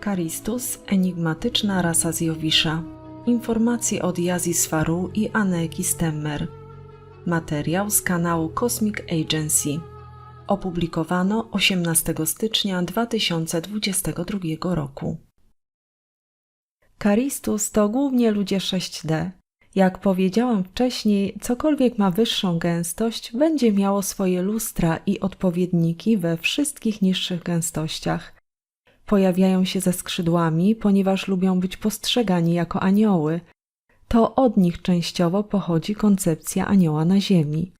Karistus, enigmatyczna rasa z Jowisza. Informacje od Jazi Sfaru i Aneki Stemmer. Materiał z kanału Cosmic Agency. Opublikowano 18 stycznia 2022 roku. Karistus to głównie ludzie 6D. Jak powiedziałam wcześniej, cokolwiek ma wyższą gęstość, będzie miało swoje lustra i odpowiedniki we wszystkich niższych gęstościach. Pojawiają się ze skrzydłami, ponieważ lubią być postrzegani jako anioły. To od nich częściowo pochodzi koncepcja anioła na Ziemi.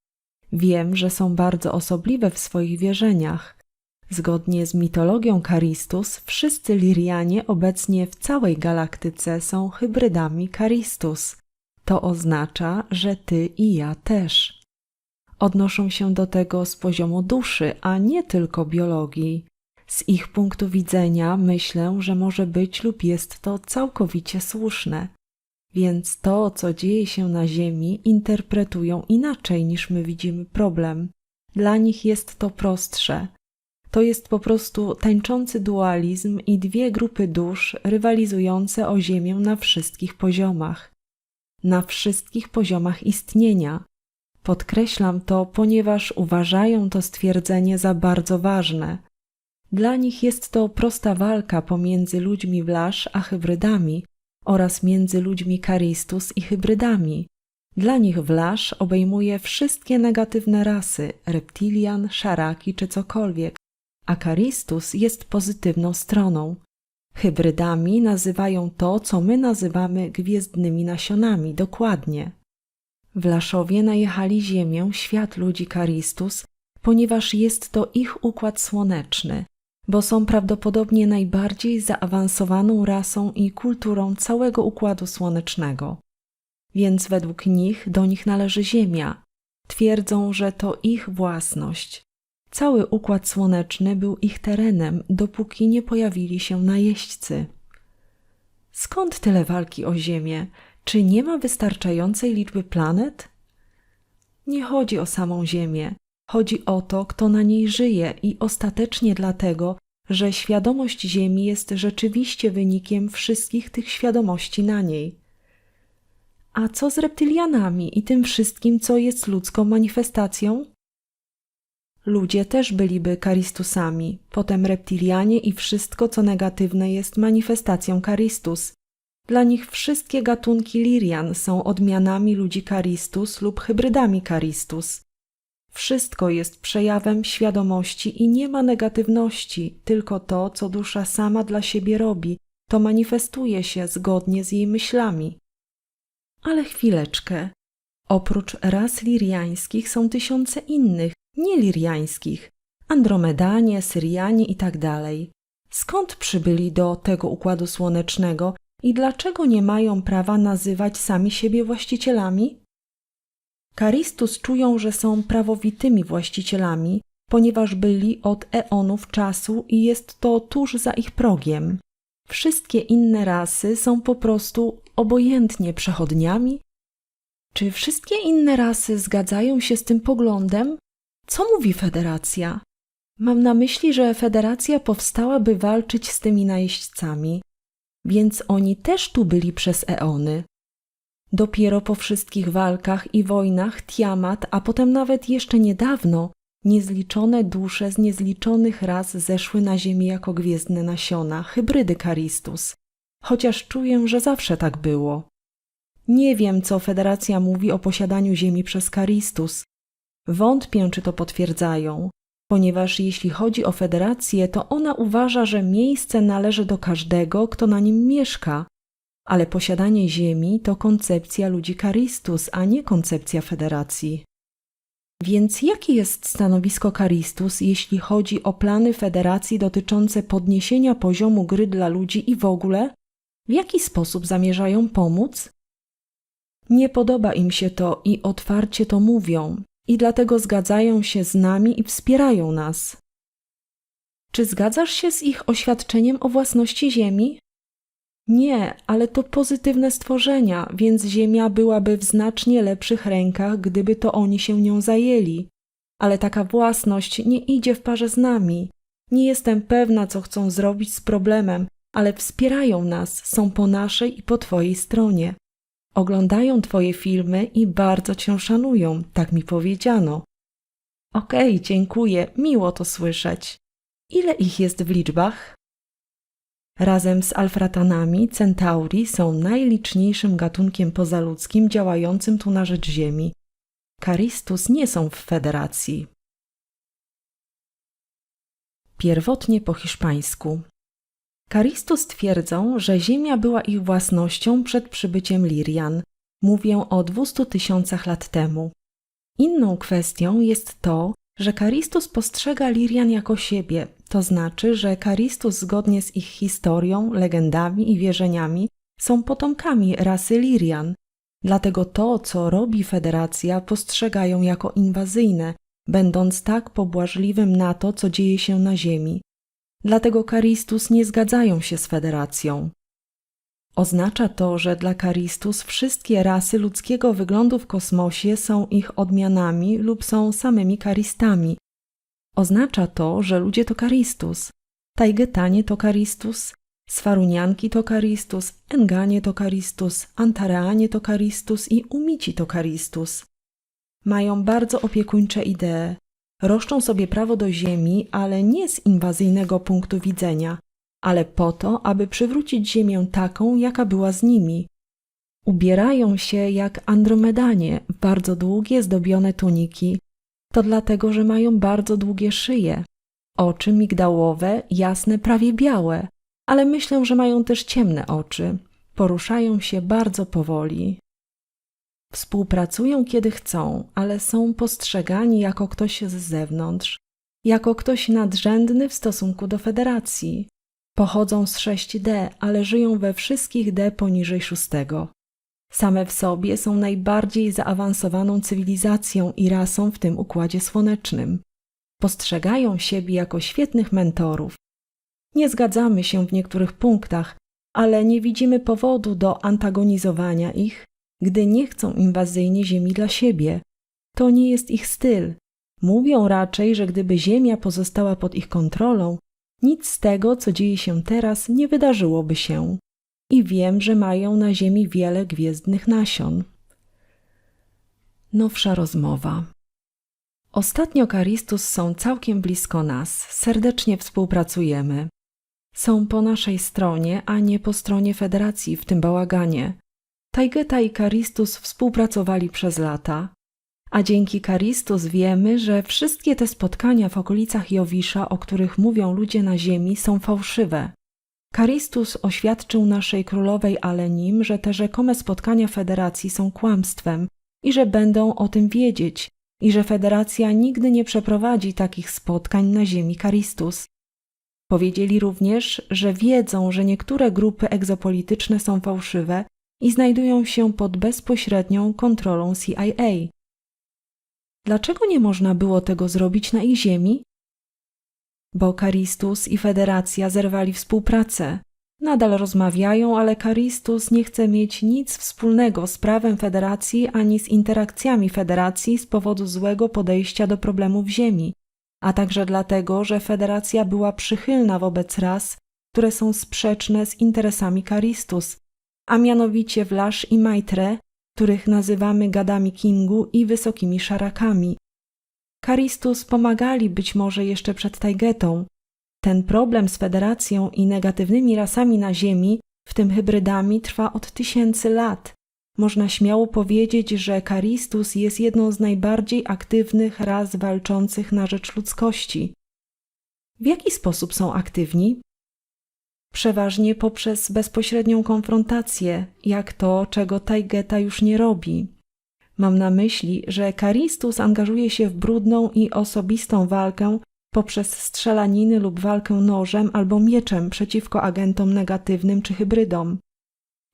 Wiem, że są bardzo osobliwe w swoich wierzeniach. Zgodnie z mitologią Karistus, wszyscy Lirianie obecnie w całej galaktyce są hybrydami Karistus. To oznacza, że ty i ja też. Odnoszą się do tego z poziomu duszy, a nie tylko biologii. Z ich punktu widzenia myślę, że może być lub jest to całkowicie słuszne. Więc to, co dzieje się na Ziemi, interpretują inaczej niż my widzimy problem. Dla nich jest to prostsze. To jest po prostu tańczący dualizm i dwie grupy dusz rywalizujące o Ziemię na wszystkich poziomach. Na wszystkich poziomach istnienia. Podkreślam to, ponieważ uważają to stwierdzenie za bardzo ważne. Dla nich jest to prosta walka pomiędzy ludźmi Wlasz a hybrydami oraz między ludźmi Karistus i hybrydami. Dla nich Wlasz obejmuje wszystkie negatywne rasy, reptilian, szaraki czy cokolwiek, a Karistus jest pozytywną stroną. Hybrydami nazywają to, co my nazywamy gwiezdnymi nasionami, dokładnie. Wlaszowie najechali Ziemię, świat ludzi Karistus, ponieważ jest to ich układ słoneczny, bo są prawdopodobnie najbardziej zaawansowaną rasą i kulturą całego układu słonecznego. Więc według nich do nich należy Ziemia. Twierdzą, że to ich własność. Cały układ słoneczny był ich terenem, dopóki nie pojawili się najeźdźcy. Skąd tyle walki o Ziemię? Czy nie ma wystarczającej liczby planet? Nie chodzi o samą Ziemię. Chodzi o to, kto na niej żyje i ostatecznie dlatego, że świadomość Ziemi jest rzeczywiście wynikiem wszystkich tych świadomości na niej. A co z reptylianami i tym wszystkim, co jest ludzką manifestacją? Ludzie też byliby karistusami, potem reptilianie i wszystko, co negatywne, jest manifestacją karistus. Dla nich wszystkie gatunki lirian są odmianami ludzi karistus lub hybrydami karistus. Wszystko jest przejawem świadomości i nie ma negatywności, tylko to, co dusza sama dla siebie robi, to manifestuje się zgodnie z jej myślami. Ale chwileczkę. Oprócz ras liriańskich są tysiące innych, nieliriańskich, Andromedanie, Syrianie i tak. Skąd przybyli do tego układu słonecznego i dlaczego nie mają prawa nazywać sami siebie właścicielami? Karistus czują, że są prawowitymi właścicielami, ponieważ byli od eonów czasu i jest to tuż za ich progiem. Wszystkie inne rasy są po prostu obojętnie przechodniami? Czy wszystkie inne rasy zgadzają się z tym poglądem? Co mówi Federacja? Mam na myśli, że Federacja powstała, by walczyć z tymi najeźdźcami, więc oni też tu byli przez eony. Dopiero po wszystkich walkach i wojnach Tiamat, a potem nawet jeszcze niedawno, niezliczone dusze z niezliczonych raz zeszły na ziemię jako gwiezdne nasiona, hybrydy Karistus. Chociaż czuję, że zawsze tak było. Nie wiem, co Federacja mówi o posiadaniu ziemi przez Karistus. Wątpię, czy to potwierdzają, ponieważ jeśli chodzi o Federację, to ona uważa, że miejsce należy do każdego, kto na nim mieszka, ale posiadanie ziemi to koncepcja ludzi Karistus, a nie koncepcja federacji. Więc jakie jest stanowisko Karistus, jeśli chodzi o plany federacji dotyczące podniesienia poziomu gry dla ludzi i w ogóle? W jaki sposób zamierzają pomóc? Nie podoba im się to i otwarcie to mówią, i dlatego zgadzają się z nami i wspierają nas. Czy zgadzasz się z ich oświadczeniem o własności Ziemi? Nie, ale to pozytywne stworzenia, więc Ziemia byłaby w znacznie lepszych rękach, gdyby to oni się nią zajęli. ale taka własność nie idzie w parze z nami. Nie jestem pewna, co chcą zrobić z problemem, ale wspierają nas, są po naszej i po Twojej stronie. Oglądają Twoje filmy i bardzo Cię szanują, tak mi powiedziano. Okej, dziękuję, miło to słyszeć. Ile ich jest w liczbach? Razem z alfratanami centauri są najliczniejszym gatunkiem pozaludzkim działającym tu na rzecz Ziemi. Karistus nie są w federacji. Pierwotnie po hiszpańsku. Karistus twierdzą, że Ziemia była ich własnością przed przybyciem Lirian. Mówię o 200 tysiącach lat temu. Inną kwestią jest to, że Karistus postrzega Lirian jako siebie, to znaczy, że Karistus zgodnie z ich historią, legendami i wierzeniami są potomkami rasy Lirian. Dlatego to, co robi Federacja, postrzegają jako inwazyjne, będąc tak pobłażliwym na to, co dzieje się na Ziemi. Dlatego Karistus nie zgadzają się z Federacją. Oznacza to, że dla Karistus wszystkie rasy ludzkiego wyglądu w kosmosie są ich odmianami lub są samymi karistami. Oznacza to, że ludzie to Karistus, Tajgetanie to Karistus, Sfarunianki to Karistus, Enganie to Karistus, Antareanie to Karistus i Umici to Karistus. Mają bardzo opiekuńcze idee. Roszczą sobie prawo do ziemi, ale nie z inwazyjnego punktu widzenia, ale po to, aby przywrócić ziemię taką, jaka była z nimi. Ubierają się jak Andromedanie w bardzo długie, zdobione tuniki. To dlatego, że mają bardzo długie szyje. Oczy migdałowe, jasne, prawie białe, ale myślę, że mają też ciemne oczy. Poruszają się bardzo powoli. Współpracują kiedy chcą, ale są postrzegani jako ktoś z zewnątrz, jako ktoś nadrzędny w stosunku do federacji. Pochodzą z 6D, ale żyją we wszystkich D poniżej szóstego. Same w sobie są najbardziej zaawansowaną cywilizacją i rasą w tym układzie słonecznym. Postrzegają siebie jako świetnych mentorów. Nie zgadzamy się w niektórych punktach, ale nie widzimy powodu do antagonizowania ich, gdy nie chcą inwazyjnie Ziemi dla siebie. To nie jest ich styl. Mówią raczej, że gdyby Ziemia pozostała pod ich kontrolą, nic z tego, co dzieje się teraz, nie wydarzyłoby się. I wiem, że mają na Ziemi wiele gwiezdnych nasion. Nowsza rozmowa. Ostatnio Karistus są całkiem blisko nas, serdecznie współpracujemy. Są po naszej stronie, a nie po stronie Federacji w tym bałaganie. Taigeta i Karistus współpracowali przez lata, a dzięki Karistus wiemy, że wszystkie te spotkania w okolicach Jowisza, o których mówią ludzie na ziemi, są fałszywe. Karistus oświadczył naszej królowej Alenim, że te rzekome spotkania federacji są kłamstwem i że będą o tym wiedzieć, i że federacja nigdy nie przeprowadzi takich spotkań na ziemi Karistus. Powiedzieli również, że wiedzą, że niektóre grupy egzopolityczne są fałszywe i znajdują się pod bezpośrednią kontrolą CIA. Dlaczego nie można było tego zrobić na ich ziemi? Bo Karistus i Federacja zerwali współpracę. Nadal rozmawiają, ale Karistus nie chce mieć nic wspólnego z prawem Federacji ani z interakcjami Federacji z powodu złego podejścia do problemów Ziemi, a także dlatego, że Federacja była przychylna wobec ras, które są sprzeczne z interesami Karistus, a mianowicie Vlasz i Maitre, których nazywamy gadami Kingu i wysokimi szarakami. Karistus pomagali być może jeszcze przed Tajgetą. Ten problem z federacją i negatywnymi rasami na Ziemi, w tym hybrydami, trwa od tysięcy lat. Można śmiało powiedzieć, że Karistus jest jedną z najbardziej aktywnych ras walczących na rzecz ludzkości. W jaki sposób są aktywni? Przeważnie poprzez bezpośrednią konfrontację, jak to, czego Taigeta już nie robi. Mam na myśli, że Karistus angażuje się w brudną i osobistą walkę poprzez strzelaniny lub walkę nożem albo mieczem przeciwko agentom negatywnym czy hybrydom.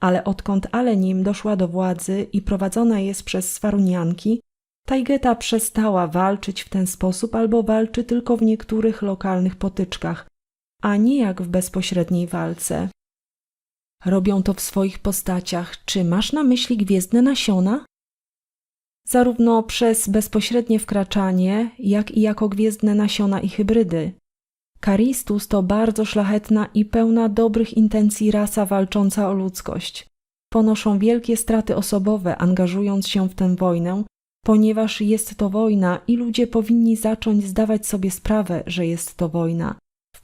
Ale odkąd Alenim doszła do władzy i prowadzona jest przez Swarunianki, Taigeta przestała walczyć w ten sposób albo walczy tylko w niektórych lokalnych potyczkach, a nie jak w bezpośredniej walce. Robią to w swoich postaciach. Czy masz na myśli gwiezdne nasiona? zarówno przez bezpośrednie wkraczanie, jak i jako gwiezdne nasiona i hybrydy. Karistus to bardzo szlachetna i pełna dobrych intencji rasa walcząca o ludzkość. Ponoszą wielkie straty osobowe, angażując się w tę wojnę, ponieważ jest to wojna i ludzie powinni zacząć zdawać sobie sprawę, że jest to wojna.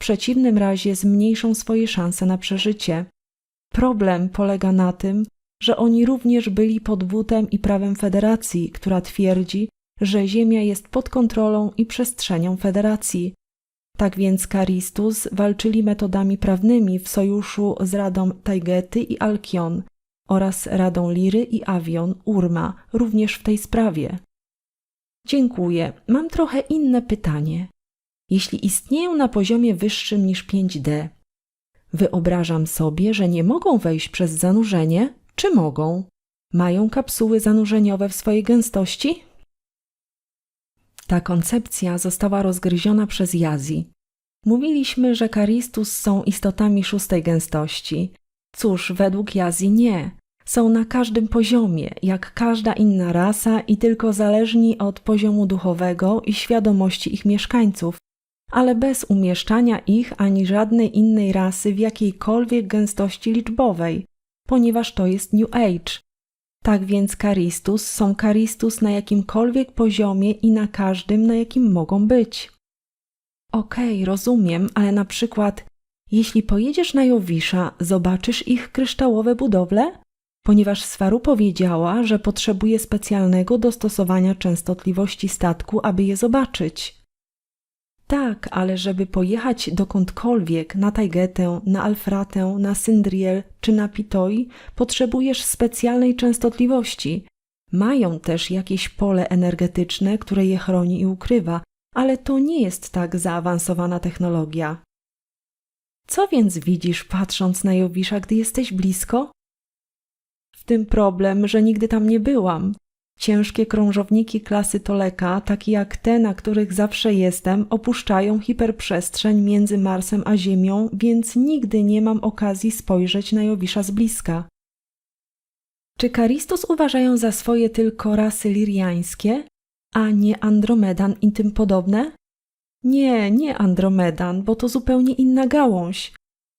Przeciwnym razie zmniejszą swoje szanse na przeżycie. Problem polega na tym, że oni również byli pod butem i prawem Federacji, która twierdzi, że Ziemia jest pod kontrolą i przestrzenią Federacji. Tak więc Karistus walczyli metodami prawnymi w sojuszu z Radą Taigety i Alkion oraz Radą Liry i Avion Urma, również w tej sprawie. Dziękuję. Mam trochę inne pytanie. Jeśli istnieją na poziomie wyższym niż 5D, wyobrażam sobie, że nie mogą wejść przez zanurzenie, czy mogą? Mają kapsuły zanurzeniowe w swojej gęstości? Ta koncepcja została rozgryziona przez Jazi. Mówiliśmy, że Karistus są istotami szóstej gęstości. Cóż, według Jazi nie. Są na każdym poziomie, jak każda inna rasa i tylko zależni od poziomu duchowego i świadomości ich mieszkańców, ale bez umieszczania ich ani żadnej innej rasy w jakiejkolwiek gęstości liczbowej, ponieważ to jest New Age. Tak więc Karistus są Karistus na jakimkolwiek poziomie i na każdym, na jakim mogą być. Okej, okay, rozumiem, ale na przykład, jeśli pojedziesz na Jowisza, zobaczysz ich kryształowe budowle? Ponieważ Swaru powiedziała, że potrzebuje specjalnego dostosowania częstotliwości statku, aby je zobaczyć. Tak, ale żeby pojechać dokądkolwiek, na Tajgetę, na Alfratę, na Syndriel czy na Pitoi, potrzebujesz specjalnej częstotliwości. Mają też jakieś pole energetyczne, które je chroni i ukrywa, ale to nie jest tak zaawansowana technologia. Co więc widzisz, patrząc na Jowisza, gdy jesteś blisko? W tym problem, że nigdy tam nie byłam. Ciężkie krążowniki klasy Toleka, takie jak te, na których zawsze jestem, opuszczają hiperprzestrzeń między Marsem a Ziemią, więc nigdy nie mam okazji spojrzeć na Jowisza z bliska. Czy Karistos uważają za swoje tylko rasy liriańskie, a nie Andromedan i tym podobne? Nie, nie Andromedan, bo to zupełnie inna gałąź.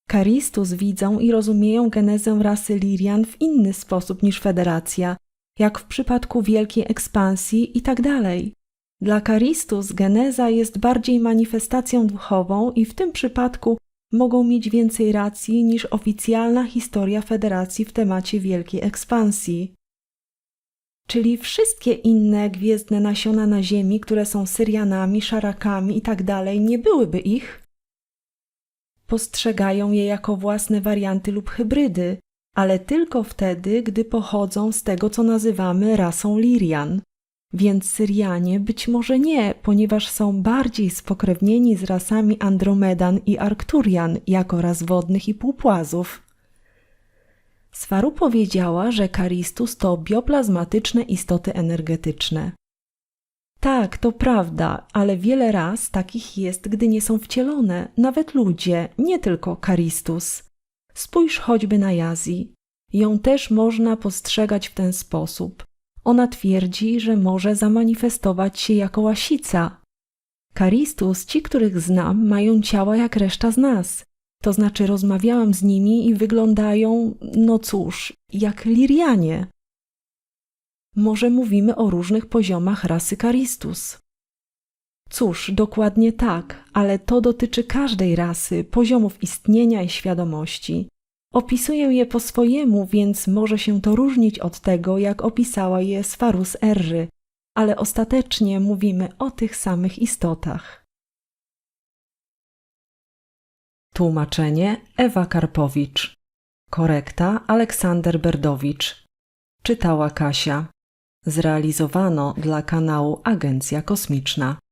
Karistus widzą i rozumieją genezę rasy Lirian w inny sposób niż Federacja, jak w przypadku wielkiej ekspansji i tak. Dla Karistus geneza jest bardziej manifestacją duchową i w tym przypadku mogą mieć więcej racji niż oficjalna historia Federacji w temacie wielkiej ekspansji. Czyli wszystkie inne gwiezdne nasiona na Ziemi, które są Syrianami, Szarakami i tak nie byłyby ich? Postrzegają je jako własne warianty lub hybrydy, ale tylko wtedy, gdy pochodzą z tego, co nazywamy rasą Lirian. Więc Syrianie być może nie, ponieważ są bardziej spokrewnieni z rasami Andromedan i Arkturian jako ras wodnych i półpłazów. Swaru powiedziała, że Karistus to bioplazmatyczne istoty energetyczne. Tak, to prawda, ale wiele raz takich jest, gdy nie są wcielone, nawet ludzie, nie tylko Karistus. Spójrz choćby na Jazji. Ją też można postrzegać w ten sposób. Ona twierdzi, że może zamanifestować się jako łasica. Karistus, ci, których znam, mają ciała jak reszta z nas. To znaczy rozmawiałam z nimi i wyglądają, no cóż, jak lirianie. Może mówimy o różnych poziomach rasy Karistus. Cóż, dokładnie tak, ale to dotyczy każdej rasy, poziomów istnienia i świadomości. Opisuję je po swojemu, więc może się to różnić od tego, jak opisała je Sfarus Erry, ale ostatecznie mówimy o tych samych istotach. Tłumaczenie Ewa Karpowicz. Korekta Aleksander Berdowicz. Czytała Kasia. Zrealizowano dla kanału Agencja Kosmiczna.